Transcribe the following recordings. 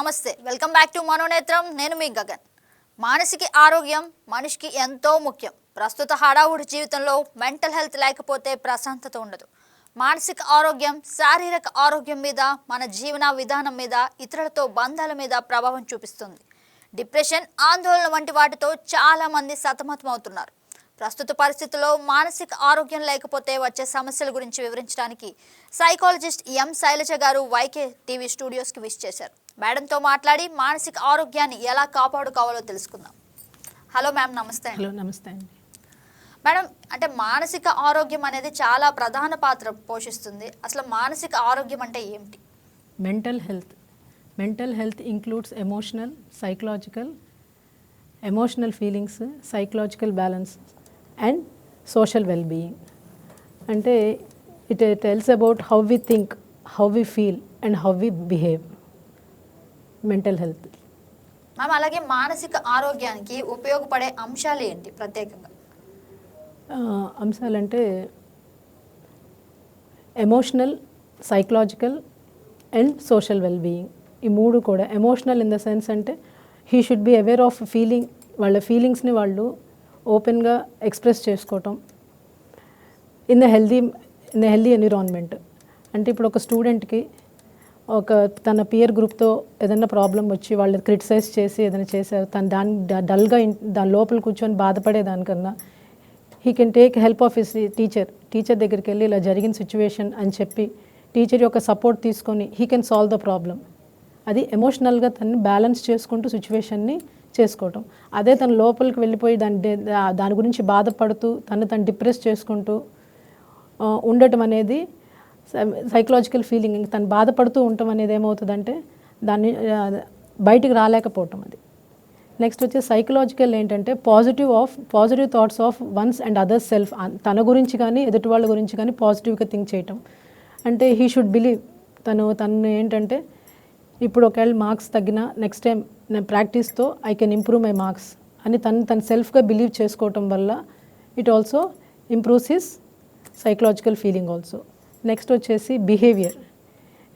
నమస్తే. Welcome back to Manonetram. నేను మీ గగన్. మానసిక ఆరోగ్యం మనిషికి ఎంతో ముఖ్యం. ప్రస్తుత హడావుడి జీవితంలో మెంటల్ హెల్త్ లేకపోతే ప్రశాంతత ఉండదు. మానసిక ఆరోగ్యం శారీరక ఆరోగ్యం మీద మన జీవన విధానం మీద ఇతరులతో బంధాల మీద ప్రభావం చూపిస్తుంది. డిప్రెషన్ ఆందోళన వంటి వాటితో చాలామంది సతమతమవుతున్నారు. ప్రస్తుత పరిస్థితుల్లో మానసిక ఆరోగ్యం లేకపోతే వచ్చే సమస్యల గురించి వివరించడానికి సైకాలజిస్ట్ ఎం శైలజ గారు వైకే టీవీ స్టూడియోస్కి విష్ చేశారు. మేడంతో మాట్లాడి మానసిక ఆరోగ్యాన్ని ఎలా కాపాడుకోవాలో తెలుసుకుందాం. హలో మ్యామ్ నమస్తే. హలో నమస్తే అండి. మేడం అంటే మానసిక ఆరోగ్యం అనేది చాలా ప్రధాన పాత్ర పోషిస్తుంది. అసలు మానసిక ఆరోగ్యం అంటే ఏమిటి? Mental health. Mental health includes emotional psychological emotional feelings psychological balance and social wellbeing. అంటే it tells about how we think how we feel and how we behave. Mental health ma'am అలాగే మానసిక ఆరోగ్యానికి ఉపయోగపడే అంశాలు ఏంటి ప్రత్యేకంగా? అంశాలంటే emotional psychological and social wellbeing ఈ మూడు కూడా ఎమోషనల్ ఇన్ ద సెన్స్ అంటే he should be aware of feeling వాళ్ళ ఫీలింగ్స్ని వాళ్ళు ఓపెన్గా ఎక్స్ప్రెస్ చేసుకోవటం. In the healthy in the healthy environment అంటే ఇప్పుడు ఒక స్టూడెంట్కి ఒక తన పియర్ గ్రూప్తో ఏదైనా ప్రాబ్లం వచ్చి వాళ్ళు క్రిటిసైజ్ చేసి ఏదైనా చేశారు తను దాని డల్గా దాని లోపల కూర్చొని బాధపడే దానికన్నా he can take help of his teacher teacher దగ్గరికి వెళ్ళి ఇలా జరిగిన సిచ్యువేషన్ అని చెప్పి టీచర్ యొక్క సపోర్ట్ తీసుకొని he can solve the problem అది ఎమోషనల్గా తను బ్యాలెన్స్ చేసుకుంటూ సిచ్యువేషన్ని చేసుకోవటం. అదే తన లోపలికి వెళ్ళిపోయి దాని దాని గురించి బాధపడుతూ తను తను డిప్రెస్ చేసుకుంటూ ఉండటం అనేది సైకలాజికల్ ఫీలింగ్ తను బాధపడుతూ ఉండటం అనేది ఏమవుతుందంటే దాన్ని బయటికి రాలేకపోవటం అది. నెక్స్ట్ వచ్చే సైకలాజికల్ ఏంటంటే positive of positive thoughts of ones and others self తన గురించి కానీ ఎదుటి వాళ్ళ గురించి కానీ పాజిటివ్గా థింక్ చేయటం. అంటే హీ షుడ్ బిలీవ్ తను తను ఏంటంటే ఇప్పుడు ఒకవేళ మార్క్స్ తగ్గినా నెక్స్ట్ టైం నేను ప్రాక్టీస్తో I can improve my marks అని తను తను సెల్ఫ్గా బిలీవ్ చేసుకోవటం వల్ల it also improves his psychological feeling also next వచ్చేసి బిహేవియర్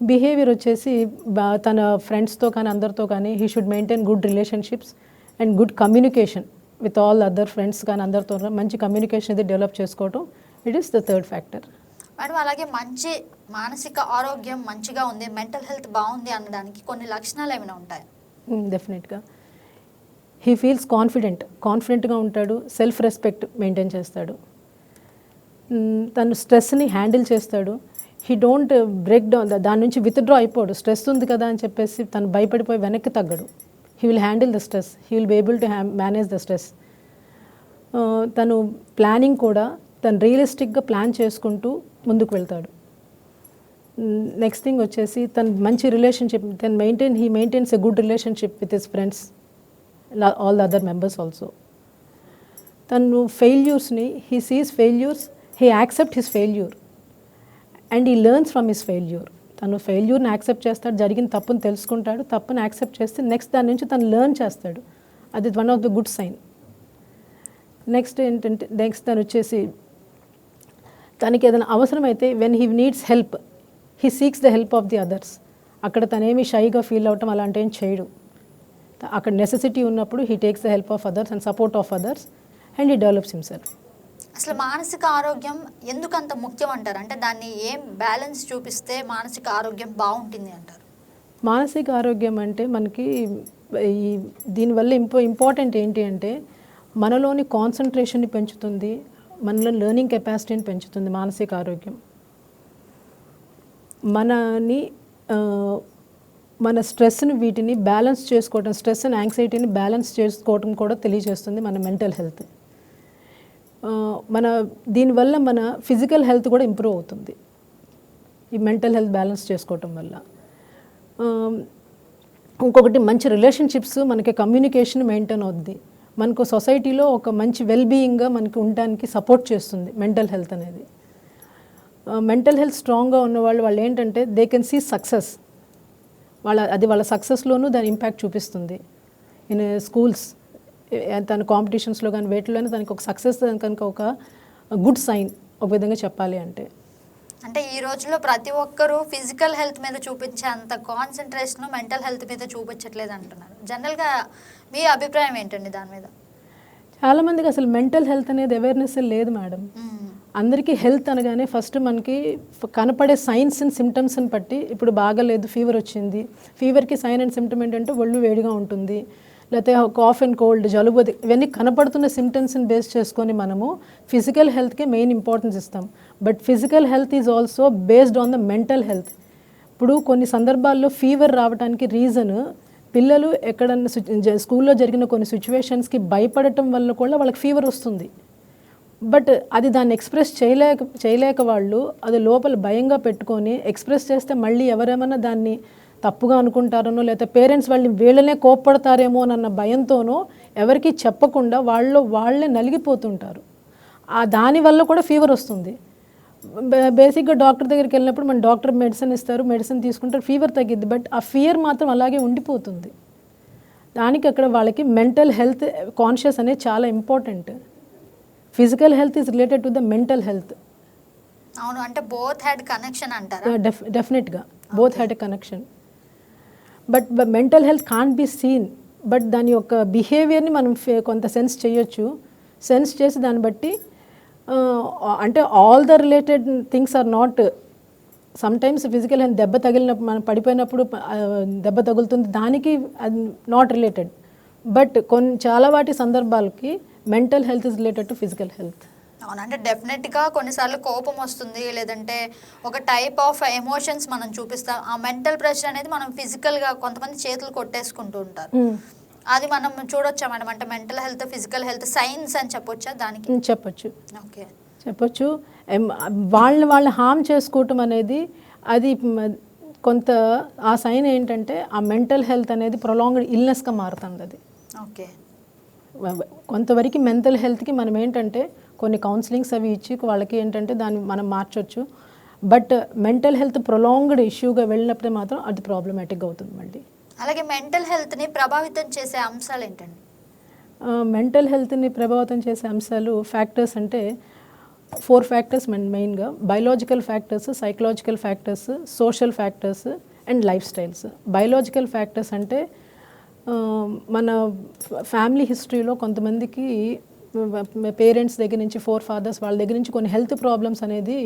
బిహేవియర్ వచ్చేసి బా- తన ఫ్రెండ్స్తో కానీ అందరితో కానీ he should maintain good relationships and good communication with all other friends కానీ అందరితో మంచి కమ్యూనికేషన్ ఇది డెవలప్ చేసుకోవటం it is the third factor madam అలాగే మంచి మానసిక ఆరోగ్యం మంచిగా ఉంది మెంటల్ హెల్త్ బాగుంది అనడానికి కొన్ని లక్షణాలు ఏమైనా ఉంటాయి? డెఫినెట్గా హీ ఫీల్స్ కాన్ఫిడెంట్ కాన్ఫిడెంట్గా ఉంటాడు సెల్ఫ్ రెస్పెక్ట్ మెయింటైన్ చేస్తాడు. తను స్ట్రెస్ని హ్యాండిల్ చేస్తాడు. హీ డోంట్ బ్రేక్ డౌన్ దాని నుంచి విత్డ్రా అయిపోడు. స్ట్రెస్ ఉంది కదా అని చెప్పేసి తను భయపడిపోయి వెనక్కి తగ్గడు. He will handle the stress he will be able to హ్యా మేనేజ్ ద స్ట్రెస్. తను ప్లానింగ్ కూడా తను రియలిస్టిక్గా ప్లాన్ చేసుకుంటూ ముందుకు వెళ్తాడు. నెక్స్ట్ థింగ్ వచ్చేసి తను మంచి రిలేషన్షిప్ తను maintain he maintains a good relationship with his friends all the other members also. తను ఫెయిల్యూర్స్ని he sees failures he accept his failure and he learns from his failure తను ఫెయిల్యూర్ని యాక్సెప్ట్ చేస్తాడు జరిగిన తప్పుని తెలుసుకుంటాడు తప్పుని యాక్సెప్ట్ చేస్తే నెక్స్ట్ దాని నుంచి తను లెర్న్ చేస్తాడు. అది one of the good sign next ఏంటంటే నెక్స్ట్ తను వచ్చేసి తనకి ఏదైనా అవసరమైతే when he needs help he seeks the help of the others అక్కడ తనేమి షైగా ఫీల్ అవటం అలాంటి ఏం చేయడు. అక్కడ నెసెసిటీ ఉన్నప్పుడు he takes the help of others and support of others and he develops himself అసలు మానసిక ఆరోగ్యం ఎందుకు అంత ముఖ్యం అంటారు? అంటే దాన్ని ఏం బ్యాలెన్స్ చూపిస్తే మానసిక ఆరోగ్యం బాగుంటుంది అంటారు? మానసిక ఆరోగ్యం అంటే మనకి ఈ దీనివల్ల ఇంపో ఇంపార్టెంట్ ఏంటి అంటే మనలోని కాన్సన్ట్రేషన్ని పెంచుతుంది మనలో లెర్నింగ్ కెపాసిటీని పెంచుతుంది మానసిక ఆరోగ్యం. మనని మన స్ట్రెస్ని వీటిని బ్యాలెన్స్ చేసుకోవడం స్ట్రెస్ అండ్ యాంగ్జైటీని బ్యాలెన్స్ చేసుకోవడం కూడా తెలియజేస్తుంది మన మెంటల్ హెల్త్. మన దీనివల్ల మన ఫిజికల్ హెల్త్ కూడా ఇంప్రూవ్ అవుతుంది. ఈ మెంటల్ హెల్త్ బ్యాలెన్స్ చేసుకోవటం వల్ల. ఇంకొకటి మంచి రిలేషన్షిప్స్ మనకి కమ్యూనికేషన్ మెయింటైన్ అవుద్ది. మనకు సొసైటీలో ఒక మంచి వెల్ బీయింగ్గా మనకి ఉండడానికి సపోర్ట్ చేస్తుంది మెంటల్ హెల్త్ అనేది. మెంటల్ హెల్త్ స్ట్రాంగ్గా ఉన్న వాళ్ళు వాళ్ళు ఏంటంటే దే కెన్ సీ సక్సెస్ వాళ్ళ అది వాళ్ళ సక్సెస్లోనూ దాని ఇంపాక్ట్ చూపిస్తుంది. ఇన్ స్కూల్స్ తన కాంపిటీషన్స్లో కానీ వేటిలోనే తనకి ఒక సక్సెస్ కనుక ఒక గుడ్ సైన్ ఒక విధంగా చెప్పాలి అంటే. అంటే ఈ రోజుల్లో ప్రతి ఒక్కరూ ఫిజికల్ హెల్త్ మీద చూపించే అంత కాన్సన్ట్రేషన్ మెంటల్ హెల్త్ మీద చూపించట్లేదు అంటున్నారు. జనరల్గా మీ అభిప్రాయం ఏంటండి దాని మీద? చాలామందికి అసలు మెంటల్ హెల్త్ అనేది అవేర్నెస్ లేదు మేడం. అందరికీ హెల్త్ అనగానే ఫస్ట్ మనకి కనపడే సైన్స్ అండ్ సిమ్టమ్స్ని బట్టి ఇప్పుడు బాగాలేదు ఫీవర్ వచ్చింది. ఫీవర్కి సైన్ అండ్ సిమ్టమ్ ఏంటంటే ఒళ్ళు వేడిగా ఉంటుంది. లేకపోతే కాఫ్ అండ్ కోల్డ్ జలుబు అది- ఇవన్నీ కనపడుతున్న సిమ్టమ్స్ని బేస్ చేసుకొని మనము ఫిజికల్ హెల్త్కే మెయిన్ ఇంపార్టెన్స్ ఇస్తాం. But physical health is also based on the mental health ఇప్పుడు కొన్ని సందర్భాల్లో ఫీవర్ రావడానికి రీజన్ పిల్లలు ఎక్కడన్నా స్కూల్లో జరిగిన కొన్ని సిచ్యువేషన్స్కి భయపడటం వల్ల కూడా వాళ్ళకి ఫీవర్ వస్తుంది. బట్ అది దాన్ని ఎక్స్ప్రెస్ చేయలేక చేయలేక వాళ్ళు అది లోపల భయంగా పెట్టుకొని ఎక్స్ప్రెస్ చేస్తే మళ్ళీ ఎవరేమన్నా దాన్ని తప్పుగా అనుకుంటారనో లేకపోతే పేరెంట్స్ వాళ్ళని వీళ్ళనే కోప్పడతారేమో అన్న భయంతోనో ఎవరికి చెప్పకుండా వాళ్ళు వాళ్ళే నలిగిపోతుంటారు. ఆ దానివల్ల కూడా ఫీవర్ వస్తుంది. బేసిక్గా డాక్టర్ దగ్గరికి వెళ్ళినప్పుడు మన డాక్టర్ మెడిసిన్ ఇస్తారు మెడిసిన్ తీసుకుంటారు ఫీవర్ తగ్గిద్ది బట్ ఆ ఫియర్ మాత్రం అలాగే ఉండిపోతుంది. దానికి అక్కడ వాళ్ళకి మెంటల్ హెల్త్ కాన్షియస్ అనేది చాలా important. Physical health is related to the mental health. అవును అంటే బోత్ హెడ్ కనెక్షన్ అంటారా? డెఫ్ డెఫినెట్గా both had a connection. But mental health can be seen but దాని యొక్క బిహేవియర్ని మనం కొంత సెన్స్ చేయొచ్చు. సెన్స్ చేసి దాన్ని బట్టి అంటే all the related things are not sometimes physical health దెబ్బ తగిలినప్పుడు మనం పడిపోయినప్పుడు దెబ్బ తగులుతుంది దానికి అది నాట్ రిలేటెడ్. బట్ కొన్ని చాలా వాటి సందర్భాలకి mental health is related to physical health. అవును అంటే డెఫినెట్గా కొన్నిసార్లు కోపం వస్తుంది లేదంటే ఒక టైప్ ఆఫ్ ఎమోషన్స్ మనం చూపిస్తాం. ఆ మెంటల్ ప్రెషర్ అనేది మనం ఫిజికల్గా కొంతమంది చేతులు కొట్టేసుకుంటూ ఉంటారు. అది మనం చూడొచ్చా మేడం? అంటే mental health physical health signs అని చెప్పొచ్చా దానికి? చెప్పొచ్చు. ఓకే. చెప్పొచ్చు. వాళ్ళని వాళ్ళని హామ్ చేసుకోవటం అనేది అది కొంత ఆ సైన్ ఏంటంటే ఆ మెంటల్ హెల్త్ అనేది ప్రొలాంగ్డ్ ఇల్నెస్గా మారుతుంది అది. ఓకే. కొంతవరకు మెంటల్ హెల్త్కి మనం ఏంటంటే కొన్ని కౌన్సిలింగ్స్ అవి ఇచ్చి వాళ్ళకి ఏంటంటే దాన్ని మనం మార్చొచ్చు. బట్ మెంటల్ హెల్త్ ప్రొలాంగ్డ్ ఇష్యూగా వెళ్ళినప్పుడే మాత్రం అది ప్రాబ్లమాటిక్గా అవుతుంది మళ్ళీ. అలాగే మెంటల్ హెల్త్ని ప్రభావితం చేసే అంశాలు ఏంటండి? మెంటల్ హెల్త్ని ప్రభావితం చేసే అంశాలు ఫ్యాక్టర్స్ అంటే ఫోర్ ఫ్యాక్టర్స్ మెయిన్గా biological factors psychological factors social factors and lifestyles biological factors అంటే మన ఫ్యామిలీ హిస్టరీలో కొంతమందికి పేరెంట్స్ దగ్గర నుంచి ఫోర్ ఫాదర్స్ వాళ్ళ దగ్గర నుంచి కొన్ని హెల్త్ ప్రాబ్లమ్స్ అనేది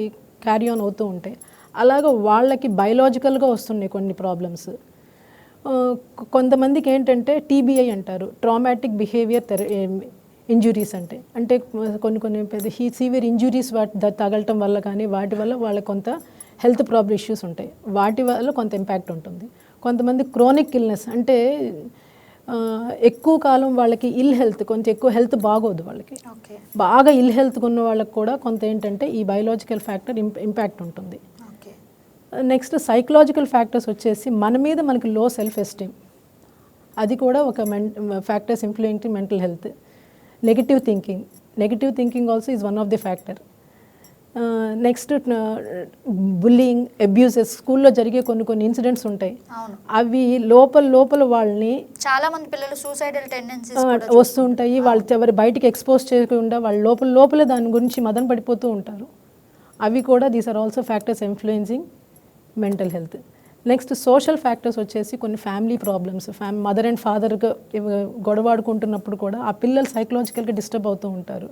క్యారీ ఆన్ అవుతూ ఉంటాయి. అలాగ వాళ్ళకి బయలాజికల్గా వస్తున్నాయి కొన్ని ప్రాబ్లమ్స్. కొంతమందికి ఏంటంటే టీబీఐ అంటారు ట్రామాటిక్ బిహేవియర్ తెర ఇంజురీస్ అంటే. అంటే కొన్ని కొన్ని పెద్ద హీ సీవియర్ ఇంజురీస్ వాటి తగలటం వల్ల కానీ వాటి వల్ల వాళ్ళ కొంత హెల్త్ ప్రాబ్లమ్ ఇష్యూస్ ఉంటాయి. వాటి వల్ల కొంత ఇంపాక్ట్ ఉంటుంది. కొంతమంది క్రోనిక్ ఇల్నెస్ అంటే ఎక్కువ కాలం వాళ్ళకి ఇల్ హెల్త్ కొంచెం ఎక్కువ హెల్త్ బాగోదు వాళ్ళకి. బాగా ఇల్ హెల్త్ ఉన్న వాళ్ళకి కూడా కొంత ఏంటంటే ఈ బయలాజికల్ ఫ్యాక్టర్ ఇంపాక్ట్ ఉంటుంది. నెక్స్ట్ సైకలాజికల్ ఫ్యాక్టర్స్ వచ్చేసి మన మీద మనకి లో సెల్ఫ్ ఎస్టీమ్ అది కూడా ఒక main factors influencing mental health negative thinking negative thinking also is one of the factor next bullying abuses స్కూల్లో జరిగే కొన్ని కొన్ని ఇన్సిడెంట్స్ ఉంటాయి. అవి లోపల లోపల వాళ్ళని చాలా మంది పిల్లలు సూసైడల్ టెండెన్సీస్ వస్తూ ఉంటాయి. వాళ్ళు ఎవరి బయటికి ఎక్స్పోజ్ చేయకుండా వాళ్ళు లోపల లోపలే దాని గురించి మదన పడిపోతూ ఉంటారు. అవి కూడా these are also factors influencing mental health next social factors వచ్చేసి కొన్ని ఫ్యామిలీ ప్రాబ్లమ్స్ ఫ్యామ్ మదర్ అండ్ ఫాదర్గా గొడవాడుకుంటున్నప్పుడు కూడా ఆ పిల్లలు సైకలాజికల్గా డిస్టర్బ్ అవుతూ ఉంటారు.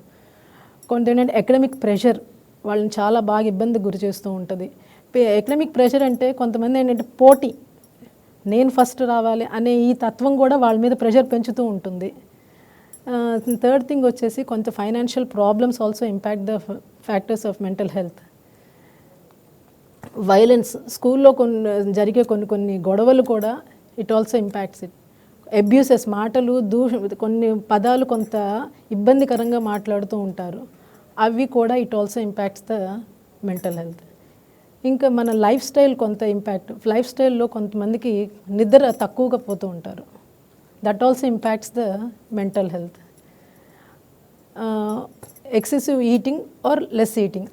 కొంత ఏంటంటే ఎకడమిక్ ప్రెషర్ వాళ్ళని చాలా బాగా ఇబ్బందికి గురి చేస్తూ ఉంటుంది. ఎకనమిక్ ప్రెషర్ అంటే కొంతమంది ఏంటంటే పోటీ నేను ఫస్ట్ రావాలి అనే ఈ తత్వం కూడా వాళ్ళ మీద ప్రెషర్ పెంచుతూ ఉంటుంది. థర్డ్ థింగ్ వచ్చేసి కొంత financial problems also impact the factors of mental health. Violence స్కూల్లో కొన్ని జరిగే కొన్ని కొన్ని గొడవలు కూడా it also impacts it. Abuses మాటలు దూష కొన్ని పదాలు కొంత ఇబ్బందికరంగా మాట్లాడుతూ ఉంటారు. అవి కూడా it also impacts the mental health. ఇంకా మన లైఫ్ స్టైల్ కొంత ఇంపాక్ట్ లైఫ్ స్టైల్లో కొంతమందికి నిద్ర తక్కువగా పోతూ ఉంటారు. That also impacts the mental health excessive eating or less eating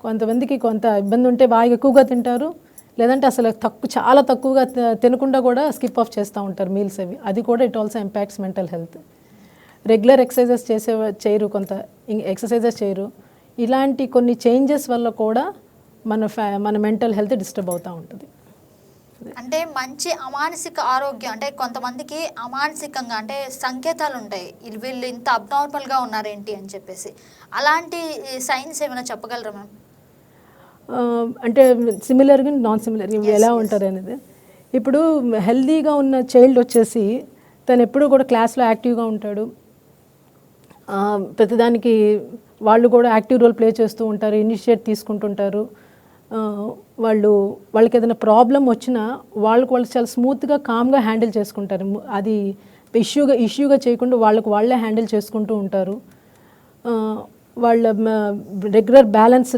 కొంతమందికి కొంత ఇబ్బంది ఉంటే బాగా ఎక్కువగా తింటారు. లేదంటే అసలు తక్కువ చాలా తక్కువగా తి- తినకుండా కూడా స్కిప్ ఆఫ్ చేస్తూ ఉంటారు మీల్స్ అవి. అది కూడా it also impacts mental health. Regular exercises చేసే చేయరు కొంత ఎక్సర్సైజెస్ చేయరు. ఇలాంటి కొన్ని చేంజెస్ వల్ల కూడా మన ఫ్యా మన మెంటల్ హెల్త్ డిస్టర్బ్ అవుతూ ఉంటుంది. అంటే మంచి అమానసిక ఆరోగ్యం అంటే కొంతమందికి అమానసికంగా అంటే సంకేతాలు ఉంటాయి వీళ్ళు- ఇంత అబ్నార్మల్గా ఉన్నారేంటి అని చెప్పేసి. అలాంటి సైన్స్ ఏమైనా చెప్పగలరా మ్యామ్? అంటే సిమిలర్గా నాన్ సిమిలర్ ఇవి ఎలా. ఉంటారు అనేది. ఇప్పుడు హెల్దీగా ఉన్న చైల్డ్ వచ్చేసి తను ఎప్పుడు కూడా క్లాస్లో యాక్టివ్గా ఉంటాడు. ప్రతిదానికి వాళ్ళు కూడా యాక్టివ్ రోల్ ప్లే చేస్తూ ఉంటారు ఇనిషియేట్ తీసుకుంటుంటారు. వాళ్ళు వాళ్ళకి ఏదైనా ప్రాబ్లం వచ్చినా వాళ్ళకు వాళ్ళు చాలా స్మూత్గా కామ్గా హ్యాండిల్ చేసుకుంటారు. అది ఇష్యూగా ఇష్యూగా చేయకుండా వాళ్ళకు వాళ్ళే హ్యాండిల్ చేసుకుంటూ ఉంటారు. వాళ్ళ రెగ్యులర్ బ్యాలెన్స్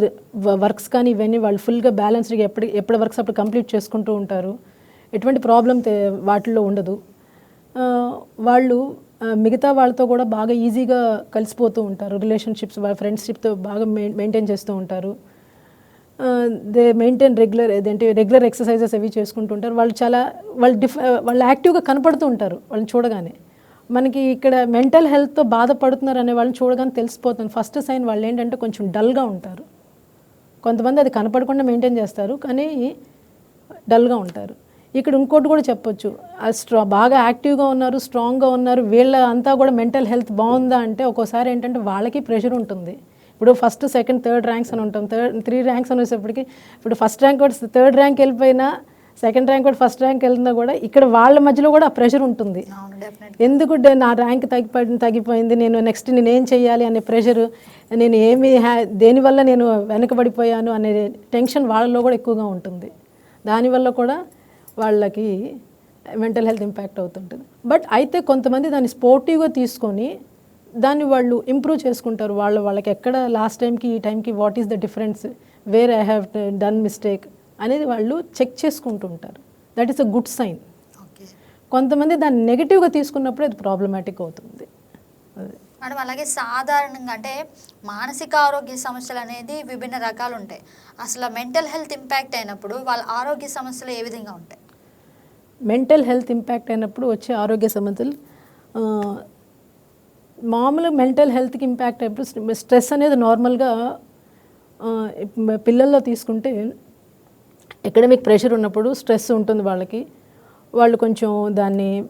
వర్క్స్ కానీ ఇవన్నీ వాళ్ళు ఫుల్గా బ్యాలెన్స్డ్గా ఎప్పటి ఎప్పటి వర్క్స్ అప్పుడు కంప్లీట్ చేసుకుంటూ ఉంటారు. ఎటువంటి ప్రాబ్లం వాటిల్లో ఉండదు. వాళ్ళు మిగతా వాళ్ళతో కూడా బాగా ఈజీగా కలిసిపోతూ ఉంటారు. రిలేషన్షిప్స్ వాళ్ళ ఫ్రెండ్షిప్తో బాగా మెయింటైన్ చేస్తూ ఉంటారు. దే మెయింటైన్ రెగ్యులర్ ఏదంటే రెగ్యులర్ ఎక్సర్సైజెస్ అవి చేసుకుంటూ ఉంటారు. వాళ్ళు చాలా వాళ్ళు డిఫ్ వాళ్ళు యాక్టివ్గా కనపడుతూ ఉంటారు వాళ్ళని చూడగానే. మనకి ఇక్కడ మెంటల్ హెల్త్తో బాధపడుతున్నారు అనే వాళ్ళని చూడగానే తెలిసిపోతుంది. ఫస్ట్ సైన్ వాళ్ళు ఏంటంటే కొంచెం డల్గా ఉంటారు. కొంతమంది అది కనపడకుండా మెయింటైన్ చేస్తారు కానీ డల్గా ఉంటారు. ఇక్కడ ఇంకోటి కూడా చెప్పొచ్చు. స్ట్రా బాగా యాక్టివ్గా ఉన్నారు స్ట్రాంగ్గా ఉన్నారు. వీళ్ళ అంతా కూడా మెంటల్ హెల్త్ బాగుందా అంటే ఒక్కోసారి ఏంటంటే వాళ్ళకి ప్రెషర్ ఉంటుంది. ఇప్పుడు ఫస్ట్ సెకండ్ థర్డ్ ర్యాంక్స్ అని ఉంటాం. థర్డ్ త్రీ ర్యాంక్స్ అనేసప్పటికి ఇప్పుడు ఫస్ట్ ర్యాంక్ కూడా థర్డ్ ర్యాంక్ వెళ్ళిపోయినా సెకండ్ ర్యాంక్ కూడా ఫస్ట్ ర్యాంక్ వెళ్ళినా కూడా ఇక్కడ వాళ్ళ మధ్యలో కూడా ఆ ప్రెషర్ ఉంటుంది. ఎందుకు డే- నా ర్యాంక్ తగ్గిపోయి తగ్గిపోయింది నేను నెక్స్ట్ నేను ఏం చేయాలి అనే ప్రెషర్ నేను ఏమి హ్యా దేనివల్ల నేను వెనకబడిపోయాను అనే టెన్షన్ వాళ్ళలో కూడా ఎక్కువగా ఉంటుంది. దానివల్ల కూడా వాళ్ళకి మెంటల్ హెల్త్ ఇంపాక్ట్ అవుతుంటుంది. బట్ అయితే కొంతమంది దాన్ని స్పోర్టివ్గా తీసుకొని దాన్ని వాళ్ళు ఇంప్రూవ్ చేసుకుంటారు. వాళ్ళు వాళ్ళకి ఎక్కడ లాస్ట్ టైంకి ఈ టైంకి what is the difference where I have done mistake అనేది వాళ్ళు చెక్ చేసుకుంటూ ఉంటారు. That is a good sign okay కొంతమంది దాన్ని నెగిటివ్గా తీసుకున్నప్పుడు అది ప్రాబ్లమాటిక్ అవుతుంది. మేడం అలాగే సాధారణంగా అంటే మానసిక ఆరోగ్య సమస్యలు అనేది విభిన్న రకాలు ఉంటాయి. అసలు మెంటల్ హెల్త్ ఇంపాక్ట్ అయినప్పుడు వాళ్ళ ఆరోగ్య సమస్యలు ఏ విధంగా ఉంటాయి? మెంటల్ హెల్త్ ఇంపాక్ట్ అయినప్పుడు వచ్చే ఆరోగ్య సమస్యలు మామూలు మెంటల్ హెల్త్కి ఇంపాక్ట్ అయినప్పుడు స్ట్రెస్ అనేది నార్మల్గా పిల్లల్లో తీసుకుంటే ఎకడమిక్ ప్రెషర్ ఉన్నప్పుడు స్ట్రెస్ ఉంటుంది వాళ్ళకి. వాళ్ళు కొంచెం దాన్ని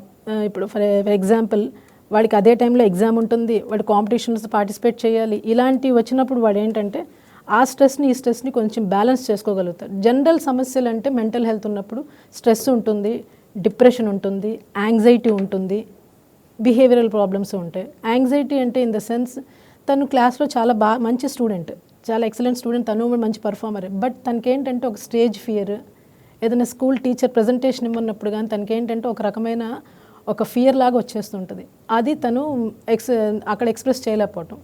ఇప్పుడు ఫర్ ఎగ్జాంపుల్ వాడికి అదే టైంలో ఎగ్జామ్ ఉంటుంది వాడు కాంపిటీషన్స్ పార్టిసిపేట్ చేయాలి ఇలాంటివి వచ్చినప్పుడు వాడు ఏంటంటే ఆ స్ట్రెస్ని ఈ స్ట్రెస్ని కొంచెం బ్యాలెన్స్ చేసుకోగలుగుతారు జనరల్ సమస్యలు అంటే మెంటల్ హెల్త్ ఉన్నప్పుడు స్ట్రెస్ ఉంటుంది డిప్రెషన్ ఉంటుంది యాంగ్జైటీ ఉంటుంది బిహేవియరల్ ప్రాబ్లమ్స్ ఉంటాయి. యాంగ్జైటీ అంటే ఇన్ ద సెన్స్ తను క్లాస్లో చాలా బాగా మంచి స్టూడెంట్ చాలా ఎక్సలెంట్ స్టూడెంట్ తను మంచి పర్ఫార్మర్ బట్ తనకి ఏంటంటే ఒక స్టేజ్ ఫియర్ ఏదైనా స్కూల్ టీచర్ ప్రజెంటేషన్ ఇవ్వన్నప్పుడు కానీ తనకి ఏంటంటే ఒక రకమైన ఒక ఫియర్ లాగా వచ్చేస్తుంటుంది. అది తను ఎక్స్ అక్కడ express చేయలేకపోవటం.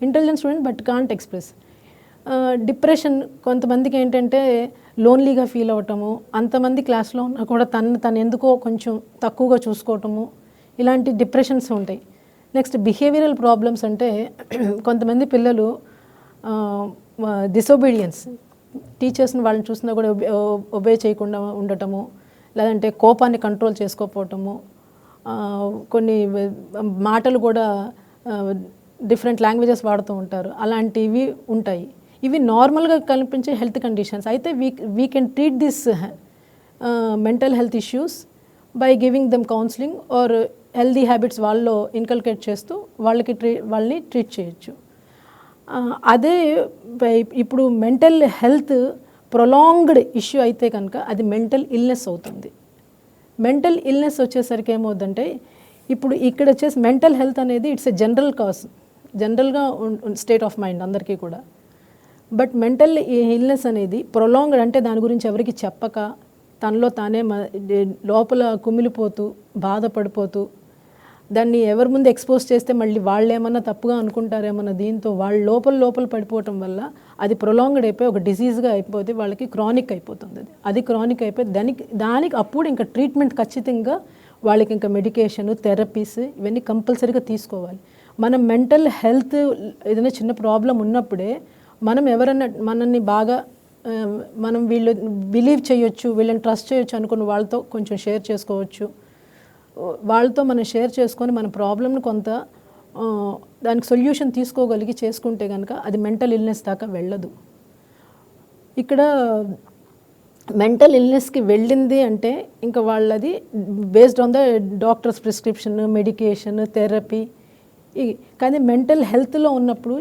Intelligent student but can't express depression కొంతమందికి ఏంటంటే లోన్లీగా ఫీల్ అవ్వటము అంతమంది క్లాస్లో ఉన్నా కూడా తను తను ఎందుకో కొంచెం తక్కువగా చూసుకోవటము ఇలాంటి డిప్రెషన్స్ ఉంటాయి. నెక్స్ట్ బిహేవియరల్ ప్రాబ్లమ్స్ అంటే కొంతమంది పిల్లలు డిసొబీడియన్స్ టీచర్స్ని వాళ్ళని చూసినా కూడా ఒబే చేయకుండా ఉండటము లేదంటే కోపాన్ని కంట్రోల్ చేసుకోకపోవటము కొన్ని మాటలు కూడా డిఫరెంట్ లాంగ్వేజెస్ వాడుతూ ఉంటారు. అలాంటివి ఉంటాయి. ఇవి నార్మల్గా కనిపించే హెల్త్ కండిషన్స్. అయితే we we can treat this mental health issues by giving them counselling or healthy habits వాళ్ళలో ఇన్కల్కేట్ చేస్తూ వాళ్ళకి ట్రీ వాళ్ళని ట్రీట్ చేయొచ్చు. అదే ఇప్పుడు మెంటల్ హెల్త్ ప్రొలాంగ్డ్ ఇష్యూ అయితే కనుక అది మెంటల్ ఇల్నెస్ అవుతుంది. మెంటల్ ఇల్నెస్ వచ్చేసరికి ఏమవుతుందంటే ఇప్పుడు ఇక్కడ వచ్చేసి మెంటల్ హెల్త్ అనేది ఇట్స్ ఎ జనరల్ కాజ్ జనరల్గా స్టేట్ ఆఫ్ మైండ్ అందరికీ కూడా. బట్ మెంటల్ ఇల్నెస్ అనేది ప్రొలాంగ్డ్ అంటే దాని గురించి ఎవరికి చెప్పక తనలో తానే మ- లోపల కుమిలిపోతూ బాధపడిపోతూ దాన్ని ఎవరి ముందు ఎక్స్పోజ్ చేస్తే మళ్ళీ వాళ్ళు ఏమన్నా తప్పుగా అనుకుంటారేమన్న దీంతో వాళ్ళ లోపల లోపల పడిపోవటం వల్ల అది ప్రొలాంగ్డ్ అయిపోయి ఒక డిసీజ్గా అయిపోతే వాళ్ళకి క్రానిక్ అయిపోతుంది అది. అది క్రానిక్ అయిపోయి దానికి దానికి అప్పుడు ఇంకా ట్రీట్మెంట్ ఖచ్చితంగా వాళ్ళకి ఇంకా మెడికేషన్ థెరపీస్ ఇవన్నీ కంపల్సరీగా తీసుకోవాలి. మనం మెంటల్ హెల్త్ ఏదైనా చిన్న ప్రాబ్లం ఉన్నప్పుడే మనం ఎవరన్నా మనల్ని బాగా మనం వీళ్ళు బిలీవ్ చేయొచ్చు వీళ్ళని ట్రస్ట్ చేయొచ్చు అనుకున్న వాళ్ళతో కొంచెం షేర్ చేసుకోవచ్చు. వాళ్ళతో మనం షేర్ చేసుకొని మన ప్రాబ్లమ్ని కొంత దానికి సొల్యూషన్ తీసుకోగలిగి చేసుకుంటే కనుక అది మెంటల్ ఇల్నెస్ దాకా వెళ్ళదు. ఇక్కడ మెంటల్ ఇల్నెస్కి వెళ్ళింది అంటే ఇంకా వాళ్ళది based on the doctors prescription medication therapy కానీ మెంటల్ హెల్త్లో ఉన్నప్పుడు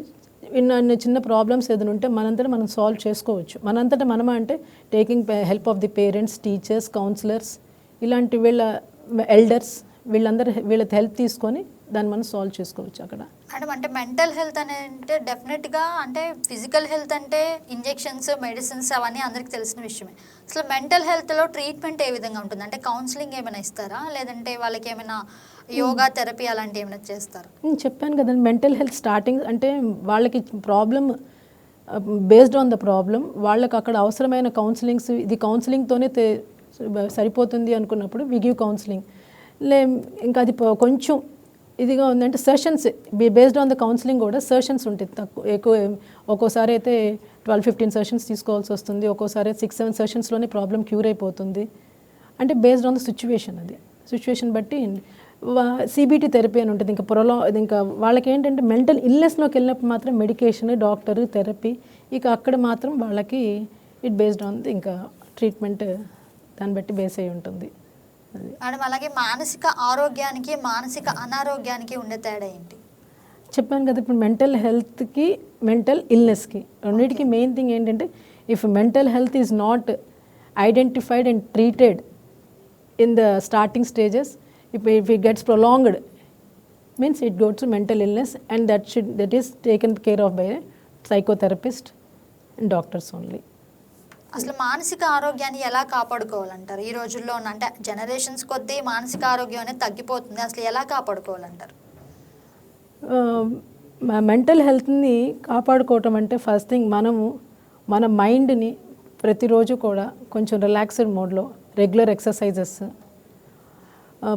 ఇన్న చిన్న ప్రాబ్లమ్స్ ఏదైనా ఉంటే మనంతటా మనం సాల్వ్ చేసుకోవచ్చు. మనంతటా మనమా అంటే taking help of the parents teachers counsellors ఇలాంటి వీళ్ళ ఎల్డర్స్ వీళ్ళందరూ వీళ్ళ హెల్ప్ తీసుకొని దాన్ని మనం సాల్వ్ చేసుకోవచ్చు అక్కడ. మేడం అంటే మెంటల్ హెల్త్ అని అంటే డెఫినెట్గా అంటే ఫిజికల్ హెల్త్ అంటే ఇంజెక్షన్స్ మెడిసిన్స్ అవన్నీ అందరికీ తెలిసిన విషయమే. అసలు మెంటల్ హెల్త్లో ట్రీట్మెంట్ ఏ విధంగా ఉంటుంది? అంటే కౌన్సిలింగ్ ఏమైనా ఇస్తారా? లేదంటే వాళ్ళకి ఏమైనా యోగా థెరపీ అలాంటివి ఏమైనా చేస్తారా? నేను చెప్పాను కదండి మెంటల్ హెల్త్ స్టార్టింగ్ అంటే వాళ్ళకి problem based on the problem వాళ్ళకి అక్కడ అవసరమైన కౌన్సిలింగ్స్ ఇది కౌన్సిలింగ్తోనే సరిపోతుంది అనుకున్నప్పుడు వి గివ్ కౌన్సిలింగ్. లే ఇంకా అది కొంచెం ఇదిగా ఉందంటే sessions based on the counselling కూడా సెషన్స్ ఉంటాయి తక్కువ ఎక్కువ ఒక్కోసారి అయితే ట్వెల్వ్ ఫిఫ్టీన్ సెషన్స్ తీసుకోవాల్సి వస్తుంది ఒక్కోసారి సిక్స్ సెవెన్ సెషన్స్లోనే ప్రాబ్లం క్యూర్ అయిపోతుంది. అంటే బేస్డ్ ఆన్ ద సిచ్యువేషన్ అది. సిచ్యువేషన్ బట్టి సిబిటి థెరపీ అని ఉంటుంది ఇంకా పొరలో ఇంకా వాళ్ళకి ఏంటంటే మెంటల్ ఇల్నెస్లోకి వెళ్ళినప్పుడు మాత్రం మెడికేషన్ డాక్టర్ థెరపీ ఇక అక్కడ మాత్రం వాళ్ళకి ఇట్ బేస్డ్ ఆన్ ఇంకా ట్రీట్మెంట్ దాన్ని బట్టి బేస్ అయి ఉంటుంది. మేడం అలాగే మానసిక ఆరోగ్యానికి మానసిక అనారోగ్యానికి ఉండే తేడా ఏంటి? చెప్పాను కదా ఇప్పుడు మెంటల్ హెల్త్కి మెంటల్ ఇల్నెస్కి రెండింటికి మెయిన్ థింగ్ ఏంటంటే if mental health is not identified and treated in the starting stages if if it gets prolonged means it gets mental illness and that should that is taken care of by psychotherapist and doctors only అసలు మానసిక ఆరోగ్యాన్ని ఎలా కాపాడుకోవాలంటారు? ఈ రోజుల్లో ఉన్న అంటే generations కొద్దీ మానసిక ఆరోగ్యం అనేది తగ్గిపోతుంది. అసలు ఎలా కాపాడుకోవాలంటారు? మెంటల్ హెల్త్ని కాపాడుకోవటం అంటే ఫస్ట్ థింగ్ మనము మన మైండ్ని ప్రతిరోజు కూడా కొంచెం రిలాక్స్డ్ మోడ్లో regular exercises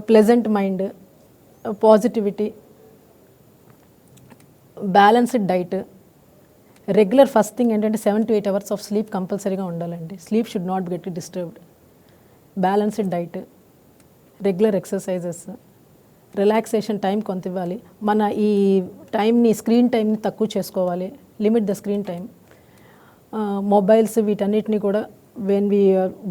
pleasant mind positivity balanced diet regular first thing ఏంటంటే seven to eight hours of sleep కంపల్సరీగా ఉండాలండి. Sleep should not get disturbed. Balanced diet regular exercises relaxation time కొంత ఇవ్వాలి. మన ఈ టైంని స్క్రీన్ టైంని తక్కువ చేసుకోవాలి. Limit the screen time. Mobiles వీటన్నిటిని కూడా when we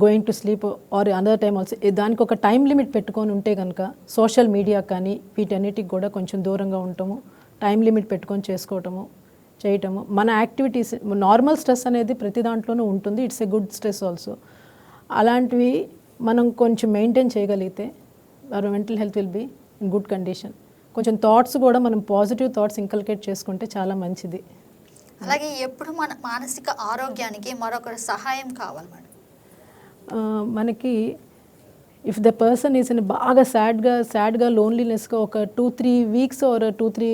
going to sleep or another time also దానికి ఒక టైం లిమిట్ పెట్టుకొని ఉంటే కనుక సోషల్ మీడియా కానీ వీటన్నిటికి కూడా కొంచెం దూరంగా ఉండటము టైం లిమిట్ పెట్టుకొని చేసుకోవటము. చేయటము. మన యాక్టివిటీస్ నార్మల్ స్ట్రెస్ అనేది ప్రతి దాంట్లోనూ ఉంటుంది. It's a good stress also. అలాంటివి మనం కొంచెం మెయింటైన్ చేయగలిగితే our mental health will be in good condition కొంచెం థాట్స్ కూడా మనం పాజిటివ్ థాట్స్ ఇంకల్కేట్ చేసుకుంటే చాలా మంచిది. అలాగే ఎప్పుడు మన మానసిక ఆరోగ్యానికి మరొకరి సహాయం కావాలి మేడం మనకి if the person is in బాగా సాడ్గా సాడ్గా లోన్లీనెస్గా ఒక two three weeks or two three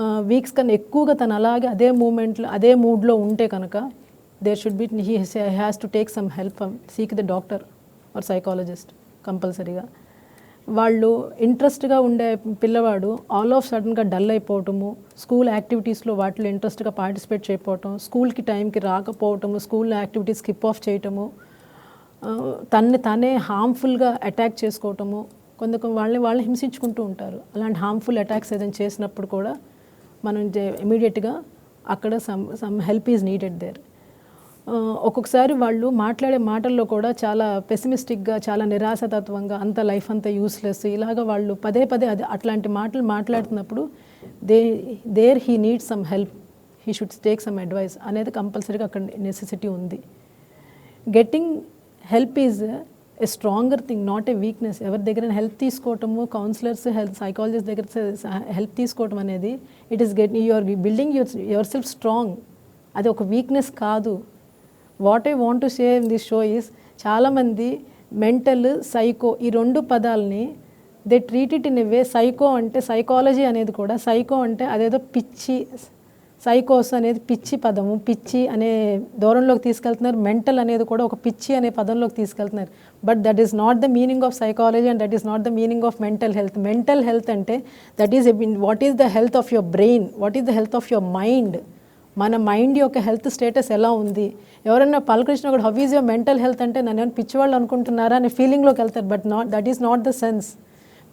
weeks కన్నా ఎక్కువగా తను అలాగే అదే మూమెంట్లో అదే మూడ్లో ఉంటే కనుక there should be he has to take some help seek the doctor or psychologist కంపల్సరీగా వాళ్ళు ఇంట్రెస్ట్గా ఉండే పిల్లవాడు ఆల్ ఆఫ్ సడన్గా డల్ అయిపోవటము స్కూల్ యాక్టివిటీస్లో వాటిలో ఇంట్రెస్ట్గా పార్టిసిపేట్ చేయకపోవటం స్కూల్కి టైంకి రాకపోవటము స్కూల్ యాక్టివిటీస్ స్కిప్ ఆఫ్ చేయటము తన్ని తనే హార్మ్ఫుల్గా అటాక్ చేసుకోవటము కొంత వాళ్ళని వాళ్ళని హింసించుకుంటూ ఉంటారు. అలాంటి హార్మ్ఫుల్ అటాక్స్ ఏదైనా చేసినప్పుడు కూడా మనం ఇమీడియట్గా అక్కడ some some help is needed there ఒక్కొక్కసారి వాళ్ళు మాట్లాడే మాటల్లో కూడా చాలా పెసిమిస్టిక్గా చాలా నిరాశతత్వంగా అంత లైఫ్ అంతా యూస్లెస్ ఇలాగ వాళ్ళు పదే పదే అది అట్లాంటి మాటలు మాట్లాడుతున్నప్పుడు they there he needs some help he should take some advice అనేది కంపల్సరీగా అక్కడ నెసెసిటీ ఉంది. Getting help is a stronger thing not a weakness ఎవరి దగ్గర హెల్ప్ తీసుకోవటము కౌన్సిలర్స్ హెల్త్ సైకాలజిస్ట్ దగ్గర హెల్ప్ తీసుకోవటం అనేది it is get your building your yourself strong అది ఒక వీక్నెస్ కాదు. What I want to share in this show is చాలామంది మెంటల్ సైకో ఈ రెండు పదాలని they treat it in a way psycho అంటే సైకాలజీ అనేది కూడా సైకో అంటే అదేదో పిచ్చి సైకోస్ అనేది పిచ్చి పదము పిచ్చి అనే దూరంలోకి తీసుకెళ్తున్నారు మెంటల్ అనేది కూడా ఒక పిచ్చి అనే పదంలోకి తీసుకెళ్తున్నారు. But that is not the meaning of psychology and that is not the meaning of mental health mental health అంటే that is what is the health of your brain what is the health of your mind మన mind యొక్క health status ఎలా ఉంది? ఎవరైనా పలకరించిన కూడా how is your mental health అంటే నన్ను ఏమైనా పిచ్చివాళ్ళు అనుకుంటున్నారా అనే ఫీలింగ్లోకి వెళ్తారు. But not that is not the sense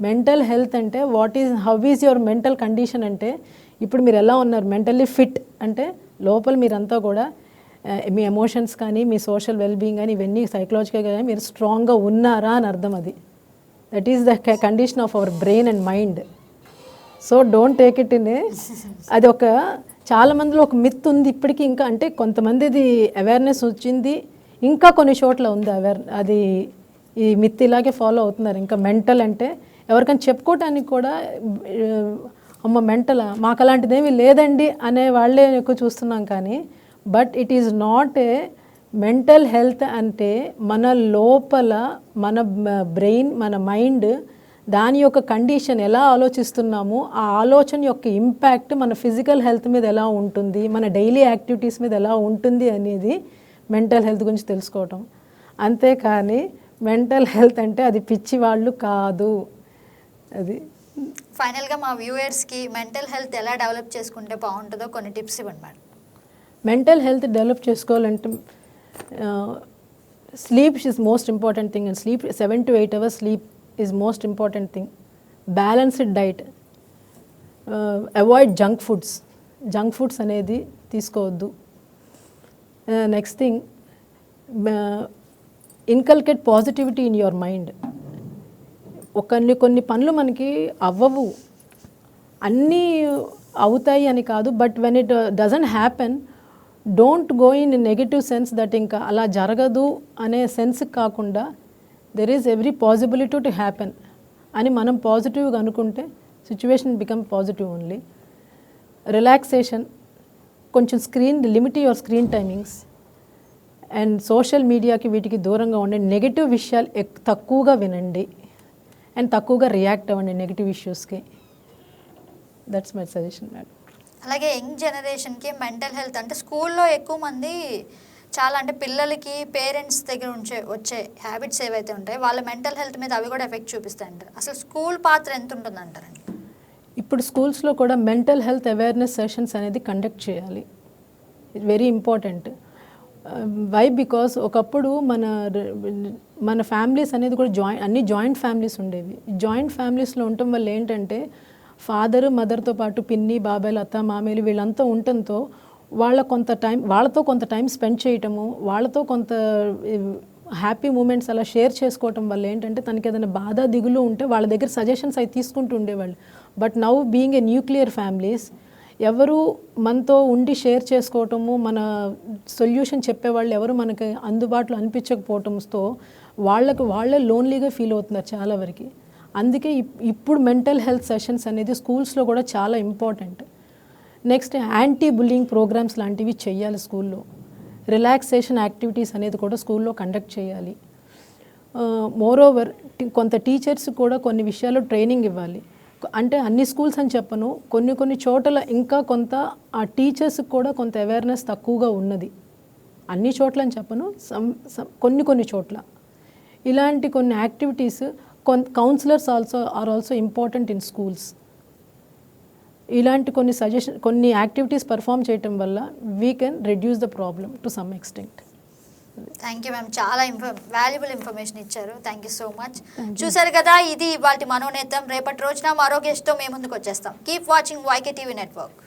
mental health అంటే what is how is your mental condition అంటే ఇప్పుడు మీరు ఎలా ఉన్నారు? మెంటల్లీ ఫిట్ అంటే లోపల మీరంతా కూడా మీ ఎమోషన్స్ కానీ మీ సోషల్ వెల్బీయింగ్ కానీ ఇవన్నీ సైకలాజికల్గా కానీ మీరు స్ట్రాంగ్గా ఉన్నారా అని అర్థం అది. That is the condition of our brain and mind so don't take it in అది ఒక చాలామందిలో ఒక మిత్ ఉంది ఇప్పటికీ ఇంకా. అంటే కొంతమందిది అవేర్నెస్ వచ్చింది ఇంకా కొన్ని చోట్ల ఉంది అవేర్ అది ఈ మిత్ ఇలాగే ఫాలో అవుతున్నారు. ఇంకా మెంటల్ అంటే ఎవరికైనా చెప్పుకోవటానికి కూడా అమ్మ మెంటలా మాకు అలాంటిదేమీ లేదండి అనే వాళ్ళే ఎక్కువ చూస్తున్నాం కానీ but it is not a mental health అంటే మన లోపల మన బ్రెయిన్ మన మైండ్ దాని యొక్క కండిషన్ ఎలా ఆలోచిస్తున్నాము ఆ ఆలోచన యొక్క ఇంపాక్ట్ మన ఫిజికల్ హెల్త్ మీద ఎలా ఉంటుంది మన డైలీ యాక్టివిటీస్ మీద ఎలా ఉంటుంది అనేది మెంటల్ హెల్త్ గురించి తెలుసుకోవటం. అంతేకాని మెంటల్ హెల్త్ అంటే అది పిచ్చి వాళ్ళు కాదు. అది. ఫైనల్గా మా వ్యూయర్స్కి మెంటల్ హెల్త్ ఎలా డెవలప్ చేసుకుంటే బాగుంటుందో కొన్ని టిప్స్ ఇవ్వండి మేడం. మెంటల్ హెల్త్ డెవలప్ చేసుకోవాలంటే sleep is most important thing and sleep seven to eight hours sleep is most important thing balanced diet avoid junk foods junk foods అనేది తీసుకోవద్దు. Next thing inculcate positivity in your mind కొన్ని కొన్ని పనులు మనకి అవ్వవు. అన్నీ అవుతాయి అని కాదు but when it doesn't happen don't go in negative sense that ఇంకా అలా జరగదు అనే సెన్స్ కాకుండా there is every possibility to happen అని మనం పాజిటివ్గా అనుకుంటే situation become positive only relaxation కొంచెం screen limit your screen timings and social మీడియాకి వీటికి దూరంగా ఉండండి నెగిటివ్ విషయాలు ఎక్ తక్కువగా వినండి అండ్ తక్కువగా రియాక్ట్ అవ్వండి నెగిటివ్ ఇష్యూస్కి దట్స్ మై సజెషన్ మేడం అలాగే యంగ్ జనరేషన్కి మెంటల్ హెల్త్ అంటే స్కూల్లో ఎక్కువ మంది చాలా అంటే పిల్లలకి పేరెంట్స్ దగ్గర ఉంచే వచ్చే హ్యాబిట్స్ ఏవైతే ఉంటాయో వాళ్ళ మెంటల్ హెల్త్ మీద అవి కూడా ఎఫెక్ట్ చూపిస్తాయి అంటారు అసలు స్కూల్ పాత్ర ఎంత ఉంటుందంటారండి ఇప్పుడు స్కూల్స్లో కూడా మెంటల్ హెల్త్ అవేర్నెస్ సెషన్స్ అనేది కండక్ట్ చేయాలి. Very important. వై? బికాస్ ఒకప్పుడు మన మన ఫ్యామిలీస్ అనేది కూడా జాయింట్ అన్ని జాయింట్ ఫ్యామిలీస్ ఉండేవి. జాయింట్ ఫ్యామిలీస్లో ఉండటం వల్ల ఏంటంటే ఫాదరు మదర్తో పాటు పిన్ని బాబాయ్లు అత్త మామయ్యలు వీళ్ళంతా ఉండటంతో వాళ్ళ కొంత టైం వాళ్ళతో కొంత టైం స్పెండ్ చేయటము వాళ్ళతో కొంత హ్యాపీ మూమెంట్స్ అలా షేర్ చేసుకోవటం వల్ల ఏంటంటే తనకి ఏదైనా బాధ దిగులు ఉంటే వాళ్ళ దగ్గర సజెషన్స్ అవి తీసుకుంటూ ఉండేవాళ్ళు. But now being a nuclear families ఎవరు మనతో ఉండి షేర్ చేసుకోవటము మన సొల్యూషన్ చెప్పేవాళ్ళు ఎవరు మనకి అందుబాటులో అనిపించకపోవటంతో వాళ్ళకు వాళ్ళే లోన్లీగా ఫీల్ అవుతున్నారు చాలా వరకు. అందుకే ఇప్- ఇప్పుడు మెంటల్ హెల్త్ సెషన్స్ అనేది స్కూల్స్లో కూడా చాలా important. Next anti bullying programmes లాంటివి చేయాలి స్కూల్లో. రిలాక్సేషన్ యాక్టివిటీస్ అనేది కూడా స్కూల్లో కండక్ట్ చేయాలి మోరోవర్ కొంత టీచర్స్ కూడా కొన్ని విషయాలు ట్రైనింగ్ ఇవ్వాలి. అంటే అన్ని స్కూల్స్ అని చెప్పను కొన్ని కొన్ని చోట్ల ఇంకా కొంత ఆ టీచర్స్కి కూడా కొంత అవేర్నెస్ తక్కువగా ఉన్నది. అన్ని చోట్ల అని చెప్పను సమ్ కొన్ని కొన్ని చోట్ల. ఇలాంటి కొన్ని activities counsellors also are also important in schools ఇలాంటి కొన్ని సజెషన్ కొన్ని యాక్టివిటీస్ పర్ఫామ్ చేయటం వల్ల we can reduce the problem to some extent thank you ma'am చాలా ఇన్ఫ వాల్యుబుల్ ఇన్ఫర్మేషన్ ఇచ్చారు. థ్యాంక్ యూ సో మచ్ చూసారు కదా ఇది ఇవాళ మనోనేతం. రేపటి రోజున మరో గెస్ట్తో మేము ముందుకు వచ్చేస్తాం. Keep watching YK TV network